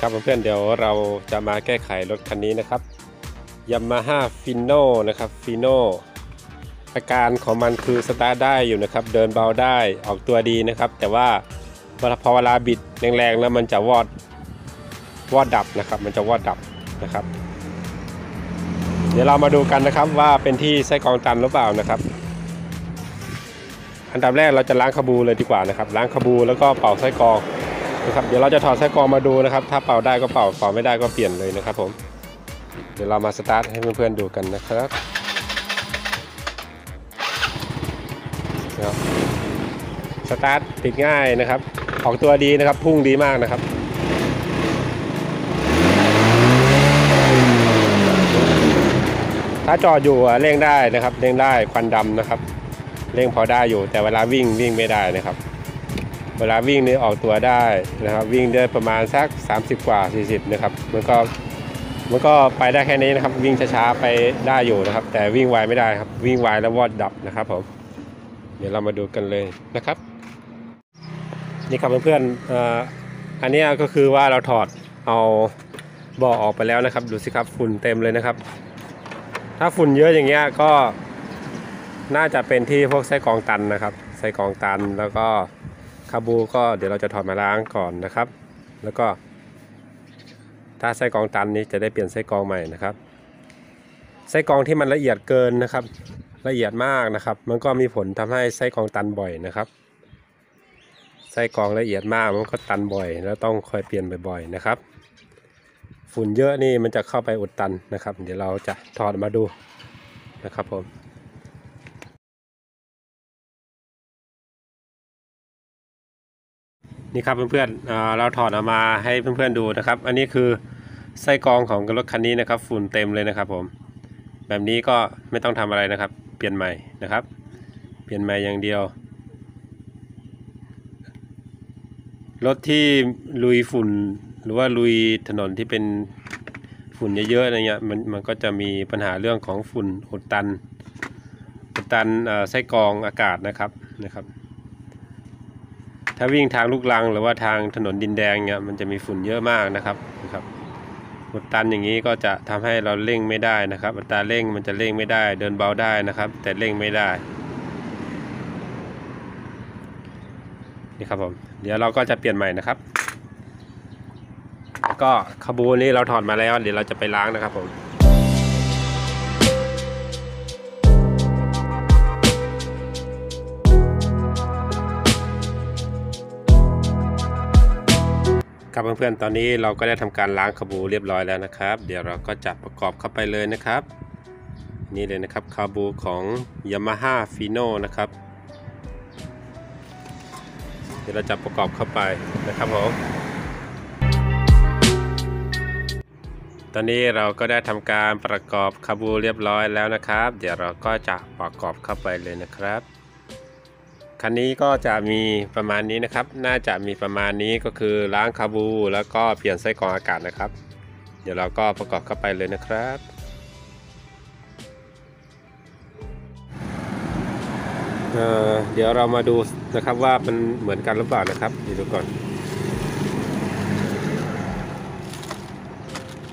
ครับเพื่อนๆเดี๋ยวเราจะมาแก้ไขรถคันนี้นะครับยามาฮ่าฟิโนนะครับฟิโนอาการของมันคือสตาร์ทได้อยู่นะครับ เดินเบาได้ออกตัวดีนะครับ แต่ว่าเวลาพอเวลาบิดแรงๆแล้วมันจะวอดวอดดับนะครับ มันจะวอดดับนะครับ เดี๋ยวเรามาดูกันนะครับว่าเป็นที่ไส้กรองตันหรือเปล่านะครับ อันดับแรกเราจะล้างขบูเลยดีกว่านะครับ ล้างขบูแล้วก็เป่าไส้กรอง นะครับเดี๋ยวเราจะถอดไส้กรองมาดูนะครับ ถ้าเป่าได้ก็เป่าเป่าไม่ได้ก็เปลี่ยนเลยนะครับผมเดี๋ยวเรามาสตาร์ทให้เพื่อนๆดูกันนะครับสตาร์ทติดง่ายนะครับ ออกตัวดีนะครับ พุ่งดีมากนะครับถ้าจอดอยู่เร่งได้นะครับเร่งได้ควันดำนะครับ เร่งพอได้อยู่แต่เวลาวิ่งวิ่งไม่ได้นะครับ เวลาวิ่งนี่ออกตัวได้นะครับวิ่งได้ประมาณสัก 30 กว่า 40 นะครับมันก็มันก็ไปได้แค่นี้นะครับ วิ่งช้าๆไปได้อยู่นะครับ แต่วิ่งไวไม่ได้ครับ วิ่งไวแล้ววอดดับนะครับผมเดี๋ยวเรามาดูกันเลยนะครับ นี่ครับเพื่อนๆอันนี้ก็คือว่าเราถอดเอาบาะออกไปแล้วนะครับ ดูสิครับฝุ่นเต็มเลยนะครับ ถ้าฝุ่นเยอะอย่างเงี้ยก็น่าจะเป็นที่พวกไส้กองตันนะครับไส้กองตันแล้วก็าบูก็เดี๋ยวเราจะถอดมาล้างก่อนนะครับ แล้วก็ถ้าไส้กรองตันนี้จะได้เปลี่ยนไส้กรองใหม่นะครับไส้กรองที่มันละเอียดเกินนะครับ ละเอียดมากนะครับ มันก็มีผลทำให้ไส้กรองตันบ่อยนะครับไส้กรองละเอียดมากมันก็ตันบ่อย แล้วต้องคอยเปลี่ยนบ่อยๆนะครับ ฝุ่นเยอะนี่มันจะเข้าไปอุดตันนะครับ เดี๋ยวเราจะถอดมาดูนะครับผม นี่ครับเพื่อนๆเเราถอดออกมาให้เพื่อนๆดูนะครับ อันนี้คือไส้กรองของรถคันนี้นะครับ ฝุ่นเต็มเลยนะครับ ผม แบบนี้ก็ไม่ต้องทำอะไรนะครับ เปลี่ยนใหม่นะครับ เปลี่ยนใหม่อย่างเดียวรถที่ลุยฝุ่นหรือว่าลุยถนนที่เป็นฝุ่นเยอะๆอะไรเงี้ยมันมันก็จะมีปัญหาเรื่องของฝุ่นอุดตันอุดตันไส้กรองอากาศนะครับนะครับ ถ้าวิ่งทางลูกลังหรือว่าทางถนนดินแดงเงี้ยมันจะมีฝุ่นเยอะมากนะครับนะครับอุดตันอย่างนี้ก็จะทำให้เราเร่งไม่ได้นะครับ อัตราเร่งมันจะเร่งไม่ได้ เดินเบาได้นะครับ แต่เร่งไม่ได้นี่ครับผมเดี๋ยวเราก็จะเปลี่ยนใหม่นะครับแล้วก็ขบูนี้เราถอดมาแล้ว เดี๋ยวเราจะไปล้างนะครับผม ครับเพื่อนๆ ตอนนี้เราก็ได้ทำการล้างขบูเรียบร้อยแล้วนะครับ เดี๋ยวเราก็จะประกอบเข้าไปเลยนะครับ นี่เลยนะครับคาบูของ Yamaha Fino นะครับ เดี๋ยวเราจะประกอบเข้าไปนะครับผม ตอนนี้เราก็ได้ทำการประกอบคาบูเรียบร้อยแล้วนะครับ เดี๋ยวเราก็จะประกอบเข้าไปเลยนะครับ คันนี้ก็จะมีประมาณนี้นะครับ น่าจะมีประมาณนี้ก็คือล้างคาบู แล้วก็เปลี่ยนไส้กรองอากาศนะครับ เดี๋ยวเราก็ประกอบเข้าไปเลยนะครับเเดี๋ยวเรามาดูนะครับว่ามันเหมือนกันหรือเปล่านะครับดูดูก่อน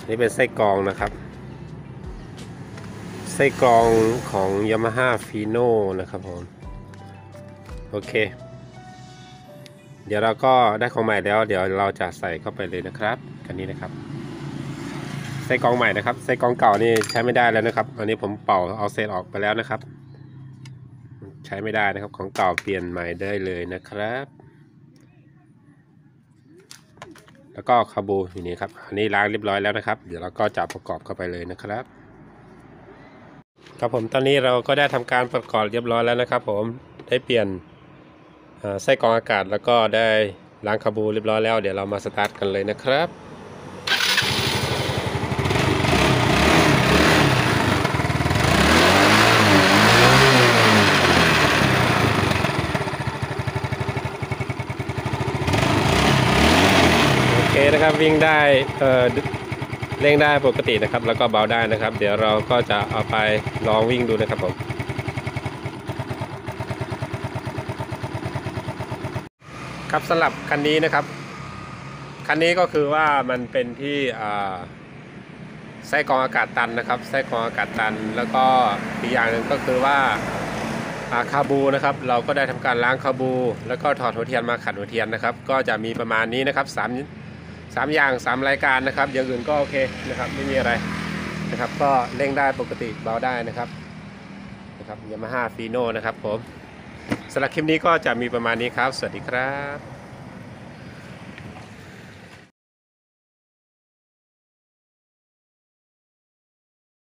นี่เป็นไส้กรองนะครับ ไส้กรองของ Yamaha Fino นะครับผม โอเค เดี๋ยวเราก็ได้ของใหม่แล้ว เดี๋ยวเราจะใส่เข้าไปเลยนะครับคันนี้นะครับไส้กองใหม่นะครับไส้กองเก่านี่ใช้ไม่ได้แล้วนะครับ อันนี้ผมเป่าเอาเศษออกไปแล้วนะครับ ใช้ไม่ได้นะครับของเก่าเปลี่ยนใหม่ได้เลยนะครับ แล้วก็คาบูอยู่นี่ครับอันนี้ล้างเรียบร้อยแล้วนะครับ เดี๋ยวเราก็จะประกอบเข้าไปเลยนะครับครับผมตอนนี้เราก็ได้ทำการประกอบเรียบร้อยแล้วนะครับ ผมได้เปลี่ยน ไส้กรองอากาศแล้วก็ได้ล้างคาบูเรียบร้อยแล้ว เดี๋ยวเรามาสตาร์ทกันเลยนะครับโอเคนะครับวิ่งได้เอ่อเร่งได้ปกตินะครับ แล้วก็เบาได้นะครับ เดี๋ยวเราก็จะเอาไปลองวิ่งดูนะครับผม ครับสำหรับคันนี้นะครับ คันนี้ก็คือว่ามันเป็นที่ไส้กรองอากาศตันนะครับไส้กรองอากาศตัน แล้วก็อีกอย่างหนึ่งก็คือว่าคาบูนะครับ เราก็ได้ทำการล้างคาบู แล้วก็ถอดหัวเทียนมาขัดหัวเทียนนะครับ ก็จะมีประมาณนี้นะครับสามสามอย่างสามรายการนะครับอย่างอื่นก็โอเคนะครับไม่มีอะไรนะครับ ก็เร่งได้ปกติเบาได้นะครับนะครับยามาฮ่าฟีโน่นะครับผม สำหรับคลิปนี้ก็จะมีประมาณนี้ครับ สวัสดีครับ